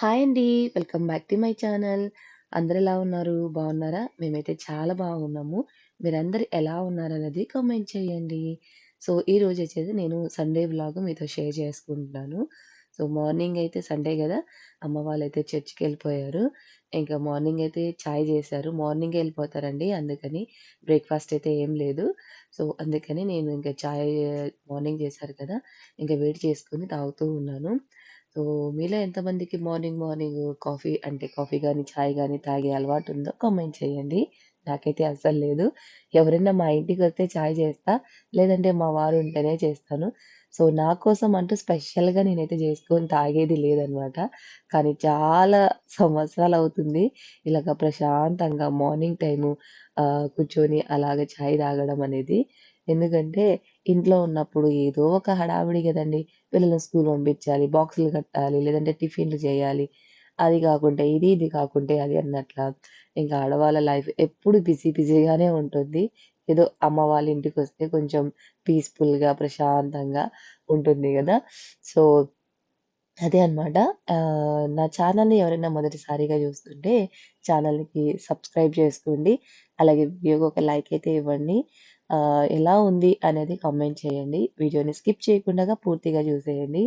Hi అండి. Welcome back to my channel. అందరెలా ఉన్నారు? బాగున్నారా? మేమైతే చాలా బాగున్నాము. మీరందరూ ఎలా ఉన్నారనేది కామెంట్ చేయండి. సో, ఈరోజొచ్చేసి నేను సండే వ్లాగ్ మీతో షేర్ చేసుకుంటున్నాను. సో, మార్నింగ్ అయితే సండే కదా అమ్మ వాళ్ళైతే చర్చికెళ్ళిపోయారు. ఇంకా మార్నింగ్ అయితే చాయ్ చేశారు మార్నింగ్ వెళ్ళిపోతారండి అందుకని బ్రేక్‌ఫాస్ట్ అయితే ఏం లేదు. సో, అందుకని నేను ఇంకా చాయ్ మార్నింగ్ చేశారు కదా! ఇంకా వెయిట్ చేసుకుని తాగుతూ ఉన్నాను. సో, మీలో ఎంతమందికి మార్నింగ్ మార్నింగ్ కాఫీ అంటే కాఫీ కానీ చాయ్ కానీ తాగే అలవాటు ఉందో కామెంట్ చేయండి. నాకైతే అస్సలు లేదు. ఎవరైనా మా ఇంటికి వస్తే చాయ్ చేస్తా. లేదంటే మా వారు ఉంటేనే చేస్తాను. సో, నా కోసం అంటూ స్పెషల్‌గా నేనైతే చేసుకొని తాగేది లేదనమాట. కానీ చాలా సంవత్సరాలు అవుతుంది ఇలాగ ప్రశాంతంగా మార్నింగ్ టైము కూర్చొని అలాగ చాయ్ తాగడం అనేది. ఎందుకంటే ఇంట్లో ఉన్నప్పుడు ఏదో ఒక హడావిడి కదండి పిల్లల్ని స్కూల్ పంపించాలి, బాక్సులు కట్టాలి, లేదంటే టిఫిన్‌లు చేయాలి. అది కాకుంటే ఇది, ఇది కాకుంటే అది అన్నట్ల ఇంకా ఆడవాళ్ళ లైఫ్ ఎప్పుడు బిజీ బిజీగానే ఉంటుంది. ఏదో అమ్మ వాళ్ళ ఇంటికొస్తే కొంచెం పీస్‌ఫుల్‌గా, ప్రశాంతంగా ఉంటుంది కదా సో, అదే అన్నమాట. నా ఛానల్‌ని ఎవరైనా మొదటిసారిగా చూస్తుంటే ఛానల్‌కి సబ్స్క్రైబ్ చేసుకోండి. అలాగే వీడియోకి ఒక లైక్ అయితే ఇవ్వండి. ఎలా ఉంది అనేది కామెంట్ చేయండి. వీడియోని స్కిప్ చేయకుండాగా పూర్తిగా చూసేయండి.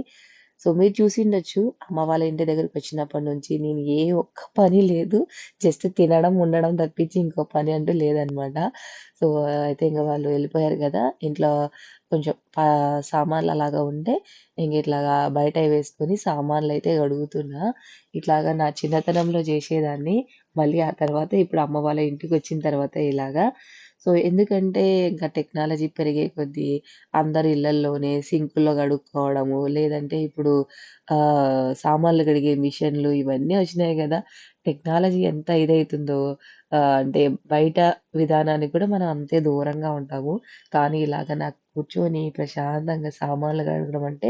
సో, మీరు చూసిండొచ్చు అమ్మ వాళ్ళ ఇంటి దగ్గరికి వచ్చినప్పటి నుంచి నేను ఏ ఒక్క పని లేదు. జస్ట్ తినడం, ఉండడం తప్పించి ఇంకో పని అంటూ లేదనమాట. సో, అయితే ఇంక వాళ్ళు వెళ్ళిపోయారు కదా ఇంట్లో కొంచెం సామాన్లు అలాగా ఉంటే ఇంక ఇట్లాగా బయట వేసుకొని సామాన్లు అయితే కడుగుతున్నా. ఇట్లాగా నా చిన్నతనంలో చేసేదాన్ని. మళ్ళీ ఆ తర్వాత ఇప్పుడు అమ్మ వాళ్ళ ఇంటికి వచ్చిన తర్వాత ఇలాగా. సో, ఎందుకంటే ఇంకా టెక్నాలజీ పెరిగే కొద్దీ అందరి ఇళ్ళల్లోనే సింకుల్లో కడుక్కోవడము, లేదంటే ఇప్పుడు సామాన్లు కడిగే మిషన్‌లు ఇవన్నీ వచ్చినాయి కదా టెక్నాలజీ ఎంత ఇదైతుందో అంటే బయట విధానానికి కూడా మనం అంతే దూరంగా ఉంటాము. కానీ ఇలాగ నాకు కూర్చొని ప్రశాంతంగా సామాన్లు కడగడం అంటే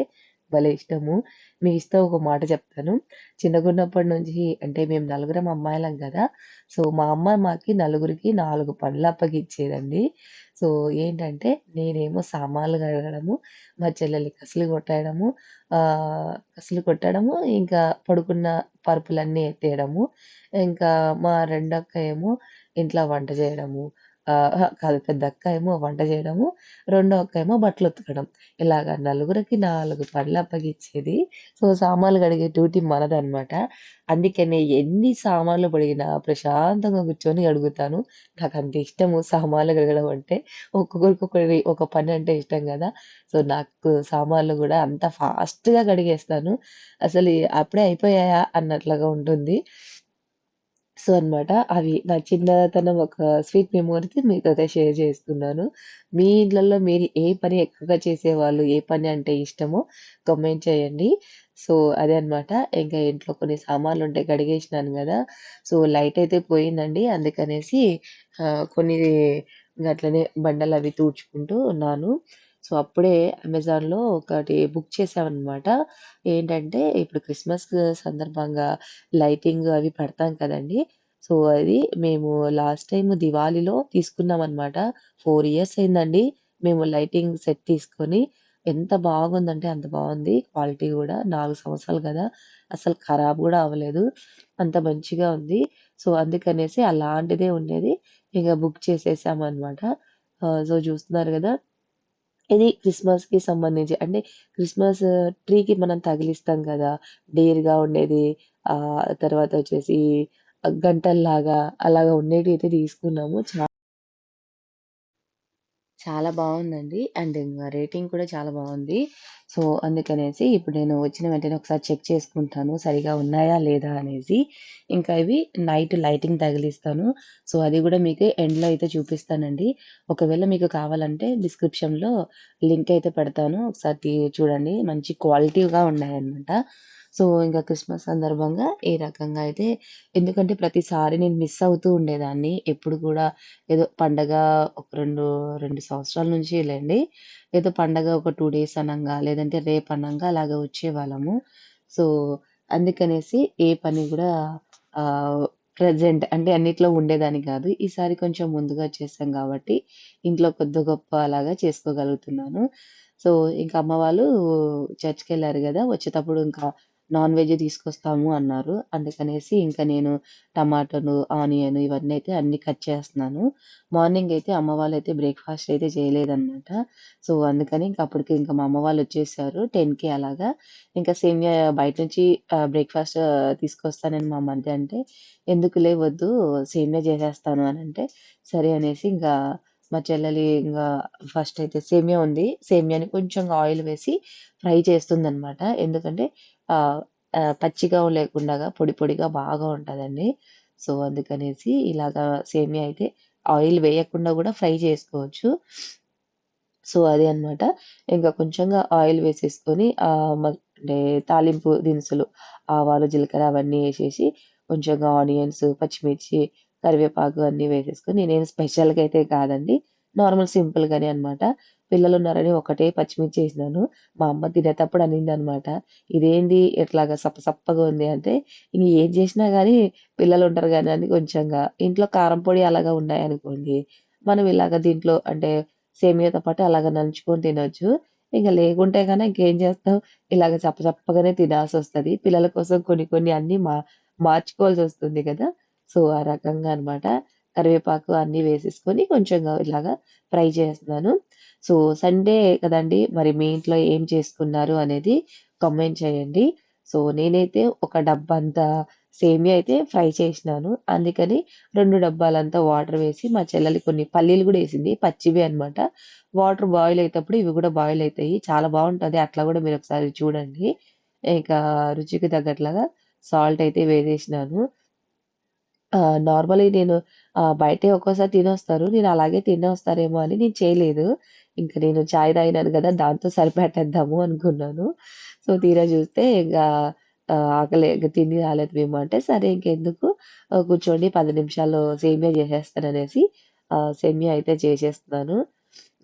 భలే ఇష్టము. మీ ఇష్టం ఒక మాట చెప్తాను. చిన్నగున్నప్పటి నుంచి అంటే మేము నలుగురం అమ్మాయిలం కదా సో, మా అమ్మ మాకి నలుగురికి నాలుగు పనులు అప్పగిచ్చేదండి. సో, ఏంటంటే నేనేమో సామాన్లు కడగడము, మా చెల్లెలి కసులు కొట్టడము, కసలు కసులు కొట్టడము, ఇంకా పడుకున్న పరుపులన్నీ ఎత్తేయడము. ఇంకా మా రెండక్క ఏమో ఇంట్లో వంట చేయడము. కాదు పెద్ద అక్క ఏమో వంట చేయడము, రెండో అక్క ఏమో బట్టలు ఉతకడం. ఇలాగ నలుగురికి నాలుగు పనులు అప్పగిచ్చేది. సో, సామాన్లు కడిగే డ్యూటీ మనదనమాట. అందుకనే ఎన్ని సామాన్లు పడిగినా ప్రశాంతంగా కూర్చొని అడుగుతాను నాకు అంత ఇష్టము సామాన్లు కడగడం అంటే. ఒక్కొక్కరికి ఒకరి ఒక పని అంటే ఇష్టం కదా సో, నాకు సామాన్లు కూడా అంత ఫాస్ట్‌గా కడిగేస్తాను. అసలు అప్పుడే అయిపోయాయా అన్నట్లుగా ఉంటుంది. సో, అన్నమాట. అవి నా చిన్నతనం ఒక స్వీట్ మెమోరీస్ మీతో షేర్ చేస్తున్నాను మీ ఇళ్ళల్లో మీరు ఏ పని ఎక్కువగా చేసేవాళ్ళు? ఏ పని అంటే ఇష్టమో కమెంట్ చేయండి. సో, అదే అన్నమాట. ఇంకా ఇంట్లో కొన్ని సామాన్లు ఉంటే కడిగేసినాను కదా సో, లైట్ అయితే పోయిందండి. అందుకనేసి కొన్ని అట్లనే బండలు అవి తూడ్చుకుంటూ ఉన్నాను. సో, అప్పుడే అమెజాన్‌లో ఒకటి బుక్ చేసామన్నమాట ఏంటంటే ఇప్పుడు క్రిస్మస్ సందర్భంగా లైటింగ్ అవి పెడతాం కదండీ! సో, అది మేము లాస్ట్ టైం దివాళీలో తీసుకున్నామన్నమాట. ఫోర్ ఇయర్స్ అయిందండి. మేము లైటింగ్ సెట్ తీసుకొని. ఎంత బాగుందంటే అంత బాగుంది. క్వాలిటీ కూడా నాలుగు సంవత్సరాలు కదా అసలు ఖరాబ్ కూడా అవ్వలేదు. అంత మంచిగా ఉంది. సో, అందుకనేసి అలాంటిదే ఉండేది. ఇంకా బుక్ చేసేసామన్నమాట. అనమాట సో, చూస్తున్నారు కదా ఇది క్రిస్మస్‌కి సంబంధించి అంటే క్రిస్మస్ ట్రీకి మనం తగిలిస్తాం కదా! డేర్‌గా ఉండేది. ఆహ్, తర్వాత వచ్చేసి గంటల్లాగా అలాగా ఉండేటివయితే తీసుకున్నాము. చా చాలా బాగుందండి అండ్ రేటింగ్ కూడా చాలా బాగుంది సో, అందుకనేసి ఇప్పుడు నేను వచ్చిన వెంటనే ఒకసారి చెక్ చేసుకుంటాను. సరిగా ఉన్నాయా? లేదా? అనేసి. ఇంకా ఇవి నైట్ లైటింగ్ తగిలిస్తాను. సో, అది కూడా మీకు ఎండ్‌లో అయితే చూపిస్తానండి. ఒకవేళ మీకు కావాలంటే డిస్క్రిప్షన్‌లో లింక్ అయితే పెడతాను. ఒకసారి చూడండి. మంచి క్వాలిటీగా ఉన్నాయన్నమాట. సో, ఇంకా క్రిస్మస్ సందర్భంగా ఈ రకంగా అయితే ఎందుకంటే ప్రతిసారి నేను మిస్ అవుతూ ఉండేదాన్ని. ఎప్పుడు కూడా ఏదో పండగ ఒక 2, 2 సంవత్సరాల నుంచి లేండి ఏదో పండగ ఒక టూ డేస్ అనంగా, లేదంటే రేపు అనంగా అలాగా వచ్చేవాళ్ళము. సో, అందుకనేసి ఏ పని కూడా ప్రజెంట్ ప్రెజెంట్ అంటే అన్నిట్లో ఉండేదాన్ని కాదు. ఈసారి కొంచెం ముందుగా చేసాం కాబట్టి ఇంట్లో కొద్ది గొప్ప అలాగా చేసుకోగలుగుతున్నాను. సో, ఇంకా అమ్మ వాళ్ళు చర్చ్కి వెళ్ళారు కదా వచ్చేటప్పుడు ఇంకా నాన్ వెజ్ తీసుకొస్తాము అన్నారు. అందుకనేసి ఇంకా నేను టమాటాలు, ఆనియన్ ఇవన్నీ అయితే అన్ని కట్ చేస్తున్నాను. మార్నింగ్ అయితే అమ్మ వాళ్ళు అయితే బ్రేక్‌ఫాస్ట్ అయితే చేయలేదనమాట. సో, అందుకని ఇంకా అప్పటికి ఇంకా మా అమ్మ వాళ్ళు వచ్చేసారు టెన్కి అలాగా. ఇంకా సేమియా బయట నుంచి బ్రేక్‌ఫాస్ట్ తీసుకొస్తానని మా మధ్య అంటే, ఎందుకు లేవద్దు సేమియా చేసేస్తాను" అని అంటే సరే అనేసి ఇంకా మా చెల్లెలి ఇంకా ఫస్ట్ అయితే సేమియా ఉంది. సేమియాని కొంచెం ఆయిల్ వేసి ఫ్రై చేస్తుంది అనమాట ఎందుకంటే పచ్చిగా లేకుండా పొడి పొడిగా బాగా ఉంటుందండి సో, అందుకనేసి ఇలాగా సేమియా అయితే ఆయిల్ వేయకుండా కూడా ఫ్రై చేసుకోవచ్చు. సో, అదే అన్నమాట. ఇంకా కొంచెంగా ఆయిల్ వేసేసుకొని అంటే తాలింపు దినుసులు, ఆవాలు, జీలకర్ర అవన్నీ వేసేసి కొంచెంగా ఆనియన్స్, పచ్చిమిర్చి, కరివేపాకు అన్నీ వేసేసుకొని నేనేం స్పెషల్‌గా అయితే కాదండి. నార్మల్ సింపుల్‌గానే పిల్లలు ఉన్నారని ఒకటే పచ్చిమిర్చి వేసినాను. మా అమ్మ తినేటప్పుడు అనిందనమాట. "ఇదేంది ఇట్లాగా సప్పసప్పగా ఉంది" అంటే, ఇంక ఏం చేసినా కానీ పిల్లలు ఉంటారు కానీ అని కొంచెంగా. ఇంట్లో కారం పొడి అలాగా ఉన్నాయనుకోండి, మనం ఇలాగ దీంట్లో అంటే సేమియాతో పాటు అలాగ నంచుకొని తినొచ్చు. ఇంకా లేకుంటే కానీ ఇంకేం చేస్తాం, ఇలాగ చప్ప చప్పగానే వస్తుంది. పిల్లల కోసం కొన్ని కొన్ని అన్ని మా మార్చుకోవాల్సి వస్తుంది కదా. సో, ఆ రకంగా అనమాట కరివేపాకు అన్నీ వేసేసుకొని కొంచెంగా ఇలాగా ఫ్రై చేస్తున్నాను. సో, సండే కదండీ! మరి మీ ఇంట్లో ఏం చేసుకున్నారు అనేది కామెంట్ చేయండి. సో, నేనైతే ఒక డబ్బంతా సేమియా అయితే ఫ్రై చేసినాను. అందుకని రెండు డబ్బాలంతా వాటర్ వేసి మా చెల్లెలి కొన్ని పల్లీలు కూడా వేసింది పచ్చివే అనమాట వాటర్ బాయిల్ అయ్యేటప్పుడు ఇవి కూడా బాయిల్ అవుతాయి చాలా బాగుంటుంది అట్లా కూడా మీరు ఒకసారి చూడండి. ఇంకా రుచికి తగ్గట్లాగా సాల్ట్ అయితే వేసేసినాను. ఆహ్, నేను ఆహ్, బయటే ఒక్కోసారి తినొస్తారు. నేను అలాగే తినొస్తారేమో అని నేను చేయలేదు. ఇంక నేను చాయ్ తాగినాను గదా! దాంతో సరిపెట్టేద్దాము అనుకున్నాను. సో, తీరా చూస్తే ఇంకా ఆహ్, ఆకలే ఇంక తిని రాలేదు మేము అంటే, సరే ఇంకెందుకు ఆహ్, కూర్చోండి 10 నిమిషాల్లో సేమియా చేసేస్తాననేసి ఆహ్, సేమియా అయితే చేసేస్తున్నాను.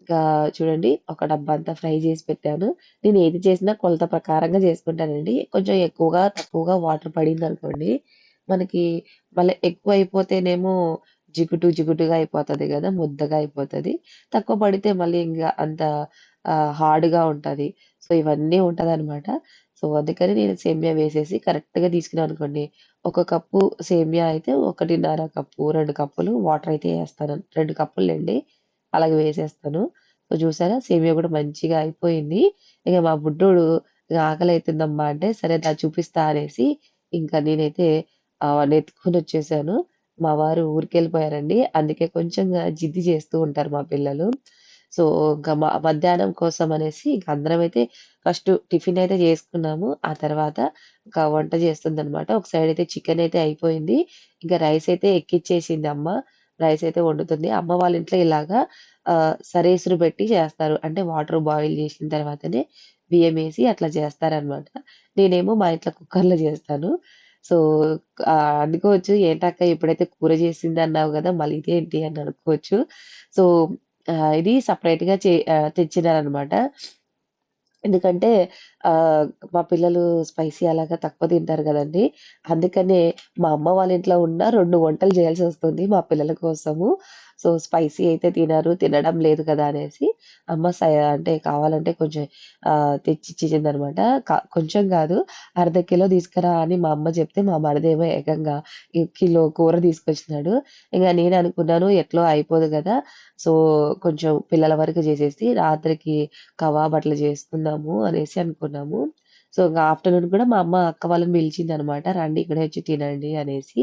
ఇంకా చూడండి ఒక డబ్బా అంతా ఫ్రై చేసి పెట్టాను. నేను ఏది చేసినా కొలత ప్రకారంగా చేసుకుంటానండి. కొంచెం ఎక్కువగా, తక్కువగా వాటర్ పడిందనుకోండి, మనకి మళ్ళీ ఎక్కువ అయిపోతేనేమో జిగుటు జిగుటుగా అయిపోతుంది కదా ముద్దగా అయిపోతుంది తక్కువ పడితే మళ్ళీ ఇంకా అంత హార్డ్‌గా ఉంటుంది సో, ఇవన్నీ ఉంటదనమాట. సో, అందుకని నేను సేమియా వేసేసి కరెక్ట్‌గా తీసుకున్నాను అనుకోండి ఒక కప్పు సేమియా అయితే 1:30 కప్పు, రెండు కప్పులు వాటర్ అయితే వేస్తాను రెండు కప్పులు అండి అలాగే వేసేస్తాను. సో, చూసారా సేమియా కూడా మంచిగా అయిపోయింది. ఇక మా బుడ్డోడు ఆకలి అవుతుందమ్మా అంటే, సరే దా చూపిస్తా అనేసి ఇంకా నేనైతే ఎత్తుకొని వచ్చేసాను మా వారు ఊరికెళ్ళిపోయారండి. అందుకే కొంచెంగా జిద్ది చేస్తూ ఉంటారు మా పిల్లలు. సో, ఇంకా మా మధ్యాహ్నం కోసం అనేసి ఇంక అయితే ఫస్ట్ టిఫిన్ అయితే చేసుకున్నాము. ఆ తర్వాత ఇంకా వంట చేస్తుందనమాట. ఒక సైడ్ అయితే చికెన్ అయితే అయిపోయింది. ఇంకా రైస్ అయితే ఎక్కిచ్చేసింది అమ్మ. రైస్ అయితే వండుతుంది. అమ్మ వాళ్ళ ఇంట్లో ఇలాగా సరేసురు పెట్టి చేస్తారు. అంటే వాటర్ బాయిల్ చేసిన తర్వాతనే బియ్యమేసి అట్లా చేస్తారనమాట. నేనేమో మా ఇంట్లో కుక్కర్‌లో చేస్తాను. సో, అనుకోవచ్చు ఏంటక్క ఎప్పుడైతే కూర చేసింది అన్నావు కదా మళ్ళీ ఇదేంటి అని అనుకోవచ్చు. సో, ఇది సపరేట్గా చే తెచ్చినారనమాట. ఎందుకంటే మా పిల్లలు స్పైసీ అలాగా తక్కువ తింటారు కదండి అందుకనే మా అమ్మ వాళ్ళ ఇంట్లో ఉన్న రెండు వంటలు చేయాల్సి వస్తుంది మా పిల్లల కోసము. సో, స్పైసీ అయితే తినరు, తినడం లేదు కదా! అనేసి అమ్మ స అంటే కావాలంటే కొంచెం తెచ్చిచ్చింది అనమాట కొంచెం కాదు అర్ధ కిలో తీసుకురా అని మా అమ్మ చెప్తే, మా మరిదేమో ఏకంగా కిలో కూర తీసుకొచ్చినాడు. ఇంకా నేను అనుకున్నాను ఎట్లో అయిపోదు కదా సో, కొంచెం పిల్లల వరకు చేసేసి రాత్రికి కబాబ్ అట్లా చేసుకుందాము అనేసి అనుకున్నాము. సో, ఇంకా ఆఫ్టర్‌నూన్ కూడా మా అమ్మ అక్క వాళ్ళని పిలిచిందనమాట. రండి ఇక్కడే వచ్చి తినండి అనేసి.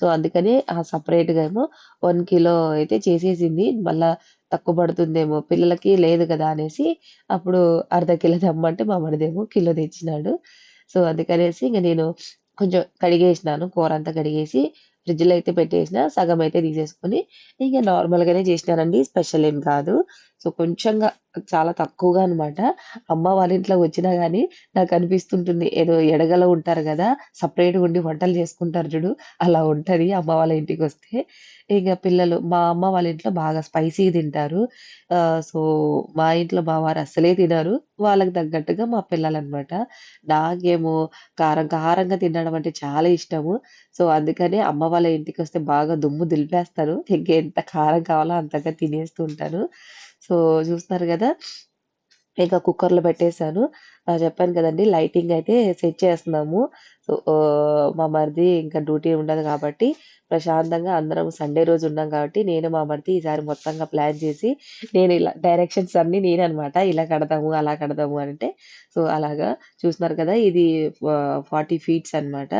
సో, అందుకని ఆ సపరేట్గా ఏమో వన్ కిలో అయితే చేసేసింది. మళ్ళా తక్కువ పడుతుందేమో పిల్లలకి లేదు కదా! అనేసి అప్పుడు అర్ధ కిలో తెమ్మంటే మా మరిదేమో కిలో తెచ్చినాడు. సో, అందుకనేసి ఇంక నేను కొంచెం కడిగేసినాను. కూర అంతా కడిగేసి ఫ్రిడ్జ్‌లో అయితే పెట్టేసిన. సగం అయితే తీసేసుకొని ఇంకా నార్మల్‌గానే చేసినానండి. స్పెషల్ ఏం కాదు. సో, కొంచెంగా చాలా తక్కువగా అనమాట. అమ్మ వాళ్ళ ఇంట్లో వచ్చినా కానీ నాకు అనిపిస్తుంటుంది ఏదో ఎడగలో ఉంటారు కదా సపరేట్గా ఉండి వంటలు చేసుకుంటారు చూడు, అలా ఉంటుంది అమ్మ వాళ్ళ ఇంటికి వస్తే ఇంకా పిల్లలు మా అమ్మ వాళ్ళ ఇంట్లో బాగా స్పైసీ తింటారు. సో, మా ఇంట్లో మా వారు అస్సలే తినరు. వాళ్ళకి తగ్గట్టుగా మా పిల్లలు అనమాట నాకేమో కారం కారంగా తినడం అంటే చాలా ఇష్టము. సో, అందుకనే అమ్మ వాళ్ళ ఇంటికి వస్తే బాగా దుమ్ము దిలిపేస్తారు ఇంకా ఎంత కారం కావాలో అంతగా తినేస్తూ ఉంటాను. సో, చూస్తున్నారు కదా ఇంకా కుక్కర్‌లో పెట్టేసాను. చెప్పాను కదండి లైటింగ్ అయితే సెట్ చేస్తున్నాము. సో, మా మరిది ఇంకా డ్యూటీ ఉండదు కాబట్టి, ప్రశాంతంగా అందరం సండే రోజు ఉన్నాం కాబట్టి, నేను మా మరిది ఈసారి మొత్తంగా ప్లాన్ చేసి, నేను ఇలా డైరెక్షన్స్ అన్నీ నేను అనమాట. ఇలా కడదాము, అలా కడదాము అంటే, సో, అలాగా చూస్తున్నారు కదా! ఇది ఫార్టీ ఫీట్స్ అనమాట.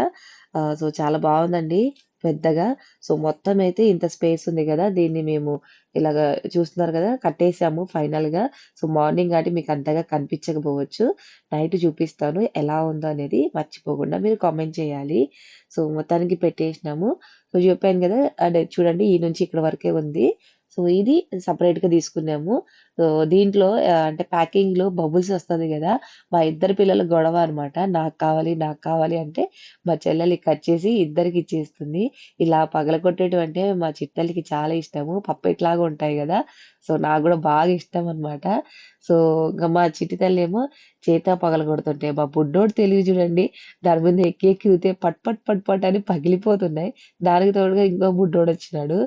సో, చాలా బాగుందండి పెద్దగా. సో, మొత్తం అయితే ఇంత స్పేస్ ఉంది కదా దీన్ని మేము ఇలాగా చూస్తున్నారు కదా కట్టేసాము ఫైనల్‌గా. సో, మార్నింగ్ కాబట్టి మీకు అంతగా కనిపించకపోవచ్చు. నైట్ చూపిస్తాను ఎలా ఉందో అనేది మర్చిపోకుండా మీరు కామెంట్ చేయాలి. సో, మొత్తానికి పెట్టేసినాము. సో, చెప్పాను కదా అంటే చూడండి ఈ నుంచి ఇక్కడ వరకే ఉంది. సో, ఇది సపరేట్గా తీసుకున్నాము. సో, దీంట్లో అంటే ప్యాకింగ్‌లో బబుల్స్ వస్తుంది కదా మా ఇద్దరు పిల్లల గొడవ అనమాట. నాకు కావాలి, నాకు కావాలి అంటే, మా చెల్లెలి కట్ చేసి ఇద్దరికి ఇచ్చేస్తుంది. ఇలా పగలగొట్టేటివి అంటే మా చిట్టలకి చాలా ఇష్టము. పప్పెట్‌లాగా ఉంటాయి కదా సో, నాకు కూడా బాగా ఇష్టం అనమాట. సో, ఇంకా మా చిట్టి తల్లి ఏమో చేత పగలగొడుతుంటే, మా బుడ్డోడు తెలివి చూడండి. దాని మీద ఎక్కి ఎక్కి ఊరితే పట్ పట్ పట్ పట్ అని పగిలిపోతున్నాయి. దానికి తోడుగా ఇంకో బుడ్డోడొచ్చినాడు.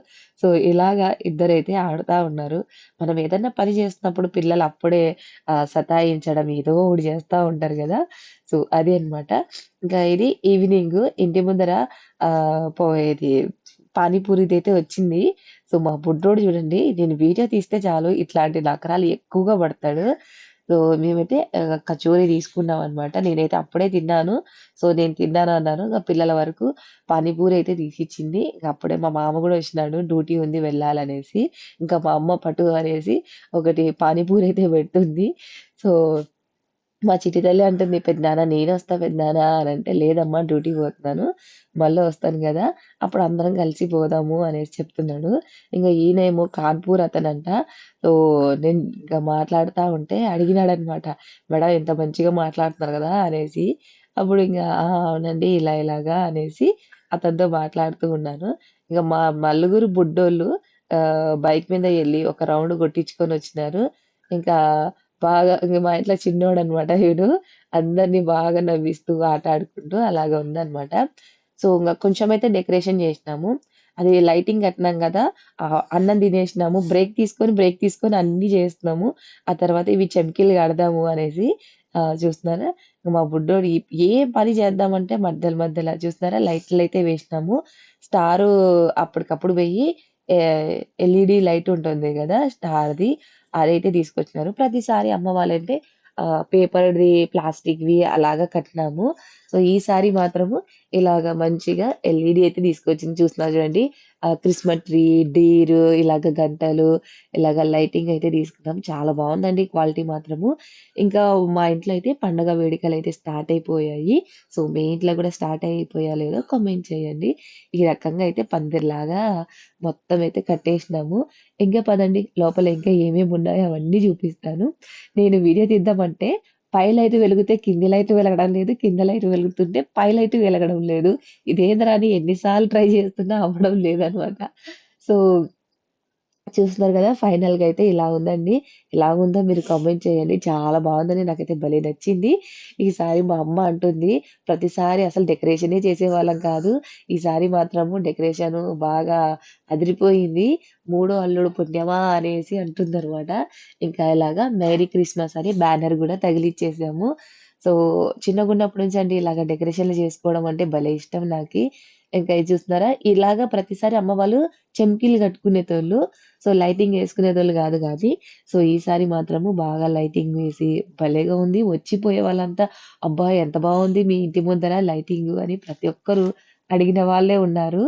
సో, ఇలాగా ఇద్దరైతే ఆడుతూ ఉన్నారు. మనం ఏదన్నా పని చేస్తున్నప్పుడు పిల్లలు అప్పుడే సతాయించడం ఏదో ఒకటి చేస్తా ఉంటారు కదా సో, అది అన్నమాట. ఇంకా ఇది ఈవినింగ్ ఇంటి ముందర ఆహ్, పానీపూరిది అయితే వచ్చింది. సో, మా బుడ్డోడు చూడండి నేను వీడియో తీస్తే చాలు ఇట్లాంటి నకరాలు ఎక్కువగా పడతాడు. సో, మేమైతే కచోరీ తీసుకున్నాం అనమాట. నేనైతే అప్పుడే తిన్నాను. సో, నేను తిన్నాను అన్నాను. ఇంకా పిల్లల వరకు పానీపూరి అయితే తీసిచ్చింది. ఇంక అప్పుడే మా మామ కూడా వచ్చినాడు. డ్యూటీ ఉంది వెళ్ళాలనేసి. ఇంకా మా అమ్మ పట్టు అనేసి ఒకటి పానీపూరి అయితే పెడుతుంది. సో, మా చిట్టి తల్లి అంటుంది, పెద్నాన్న నేను వస్తా నేనొస్తా అని అంటే "లేదమ్మా డ్యూటీకి పోతున్నాను. మళ్ళీ వస్తాను కదా అప్పుడు అందరం కలిసి పోదాము" అనేసి చెప్తున్నాడు. ఇంకా ఈయనేమో కాన్పూర్ అతనంట. సో, నేను ఇంకా మాట్లాడుతూ ఉంటే అడిగినాడనమాట. "మేడం ఇంత మంచిగా మాట్లాడుతున్నారు కదా అనేసి. అప్పుడు ఇంకా అవునండి ఇలా ఇలాగా" అనేసి అతనితో మాట్లాడుతూ ఉన్నాను. ఇంకా మా నలుగురు బుడ్డోళ్ళు బైక్ మీద వెళ్ళి ఒక రౌండ్ కొట్టించుకొని వచ్చినారు ఇంకా బాగా మా ఇంట్లో చిన్నోడనమాట వీడు. అందరిని బాగా నవ్విస్తూ, ఆట ఆడుకుంటూ అలాగా ఉందనమాట. సో, ఇంకా కొంచెం అయితే డెకరేషన్ చేసినాము అది లైటింగ్ కట్టినాం కదా అన్నం తినేసినాము. బ్రేక్ తీసుకొని, బ్రేక్ తీసుకొని అన్నీ చేస్తున్నాము. ఆ తర్వాత ఇవి చెమ్కీలు కడదాము అనేసి చూస్తున్నారా? మా బుడ్డోడు ఏ పని చేద్దామంటే మధ్యలో మధ్యలో చూస్తున్నారా? లైట్‌లయితే వేసినాము. స్టారు అప్పటికప్పుడు పోయి ఎల్ఈడి లైట్ ఉంటుంది కదా స్టార్‌ది అదైతే తీసుకొచ్చినారు. ప్రతిసారి అమ్మ వాళ్ళంటే పేపర్‌ది, ప్లాస్టిక్‌వి అలాగా కట్టినాము. సో, ఈసారి మాత్రము ఇలాగ మంచిగా ఎల్ఈడి అయితే తీసుకొచ్చింది. చూస్తున్నారు చూడండి. క్రిస్మస్ ట్రీ, డీర్ ఇలాగ గంటలు, ఇలాగ లైటింగ్ అయితే తీసుకున్నాం. చాలా బాగుందండి క్వాలిటీ మాత్రము. ఇంకా మా ఇంట్లో అయితే పండగ వేడుకలు అయితే స్టార్ట్ అయిపోయాయి. సో, మీ ఇంట్లో కూడా స్టార్ట్ అయిపోయా లేదో కామెంట్ చేయండి. ఈ రకంగా అయితే పందిరిలాగా మొత్తం అయితే కట్టేసినాము. ఇంకా పదండి లోపల ఇంకా ఏమేమి ఉన్నాయో అవన్నీ చూపిస్తాను. నేను వీడియో తీద్దామంటే పై లైట్ వెలిగితే కింది లైట్ వెలగడం లేదు. కింద లైట్ వెలుగుతుంటే పై లైట్ వెలగడం లేదు. ఇదేందిరా అని ఎన్నిసార్లు ట్రై చేస్తున్నా అవ్వడం లేదనమాట. సో చూస్తున్నారు కదా ఫైనల్‌గా అయితే ఇలా ఉందండి. ఎలా ఉందో మీరు కామెంట్ చేయండి. చాలా బాగుందని నాకైతే భలే నచ్చింది. ఈసారి మా అమ్మ అంటుంది, "ప్రతిసారి అసలు డెకరేషనే చేసేవాళ్ళం కాదు. ఈసారి మాత్రము డెకరేషన్ బాగా అదిరిపోయింది. మూడో అల్లుడు పుణ్యమా" అనేసి అంటుందనమాట. ఇంకా ఇలాగా మేరీ క్రిస్మస్ అని బ్యానర్ కూడా తగిలిచ్చేసాము. సో, చిన్నగున్నప్పటి నుంచి అండి ఇలాగ డెకరేషన్‌లు చేసుకోవడం అంటే భలే ఇష్టం నాకు ఇంకా చూస్తున్నారా? ఇలాగా ప్రతిసారి అమ్మ వాళ్ళు చెంకీలు కట్టుకునేటోళ్ళు. సో, లైటింగ్ వేసుకునేటోళ్ళు కాదు గానీ, సో, ఈసారి మాత్రము బాగా లైటింగ్ వేసి భలేగా ఉంది. వచ్చిపోయే వాళ్ళంతా, "అబ్బా! ఎంత బాగుంది మీ ఇంటి ముందర లైటింగ్ అని ప్రతి ఒక్కరు అడిగిన వాళ్ళే ఉన్నారు.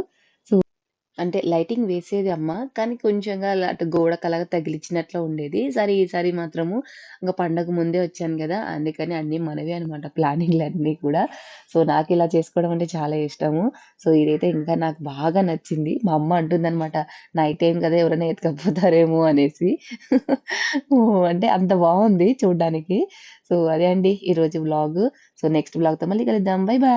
అంటే లైటింగ్ వేసేది అమ్మ. కానీ కొంచెంగా అలా అటు గోడకలాగా తగిలిచ్చినట్లు ఉండేది. సరే ఈసారి మాత్రము ఇంకా పండగ ముందే వచ్చాను కదా అందుకని అన్నీ మనవి అనమాట ప్లానింగ్‌లన్నీ కూడా. సో, నాకు ఇలా చేసుకోవడం అంటే చాలా ఇష్టము. సో, ఇదైతే ఇంకా నాకు బాగా నచ్చింది. మా అమ్మ అంటుందనమాట, "నైట్ టైం కదా! ఎవరైనా ఎత్తుకపోతారేమో" అనేసి. అంటే అంత బాగుంది చూడ్డానికి. సో, అదే అండి ఈరోజు బ్లాగ్ సో, నెక్స్ట్ బ్లాగ్తో మళ్ళీ కలుద్దాం. Bye bye.